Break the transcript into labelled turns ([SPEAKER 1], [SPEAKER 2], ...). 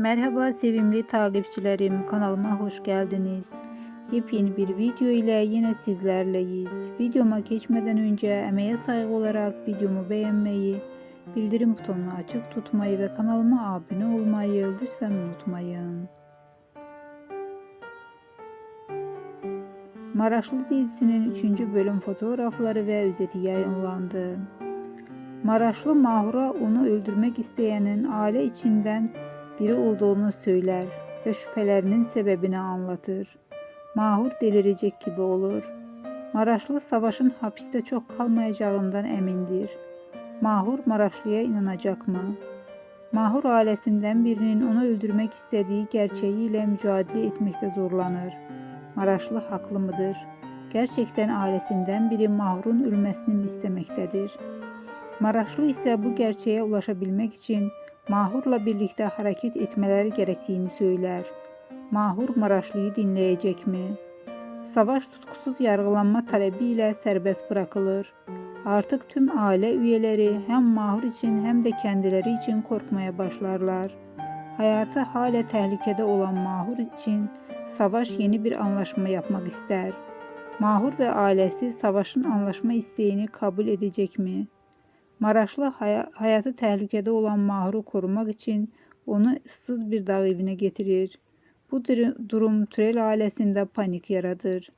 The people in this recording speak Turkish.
[SPEAKER 1] Merhaba sevimli takipçilerim, kanalıma hoş geldiniz. Yepyeni bir video ile yine sizlerleyiz. Videoma geçmeden önce emeğe saygı olarak videomu beğenmeyi, bildirim butonunu açık tutmayı ve kanalıma abone olmayı lütfen unutmayın. Maraşlı dizisinin 3. bölüm fotoğrafları ve özeti yayınlandı. Maraşlı Mahur'a onu öldürmek isteyenin aile içinden biri olduğunu söyler ve şüphelerinin sebebini anlatır. Mahur delirecek gibi olur. Maraşlı savaşın hapiste çok kalmayacağından emindir. Mahur Maraşlı'ya inanacak mı? Mahur ailesinden birinin onu öldürmek istediği gerçeğiyle mücadele etmekte zorlanır. Maraşlı haklı mıdır? Gerçekten ailesinden biri Mahur'un ölmesini mi istemektedir? Maraşlı ise bu gerçeğe ulaşabilmek için Mahur'la birlikte hareket etmeleri gerektiğini söyler. Mahur Maraşlı'yı dinleyecek mi? Savaş tutkusuz yargılanma talebiyle serbest bırakılır. Artık tüm aile üyeleri hem Mahur için hem de kendileri için korkmaya başlarlar. Hayatı hala tehlikede olan Mahur için Savaş yeni bir anlaşma yapmak ister. Mahur ve ailesi Savaş'ın anlaşma isteğini kabul edecek mi? Maraşlı hay- hayatı tehlikede olan Mahur'u korumak için onu ıssız bir dağ evine getirir. Bu dur- durum Türel ailesinde panik yaratır.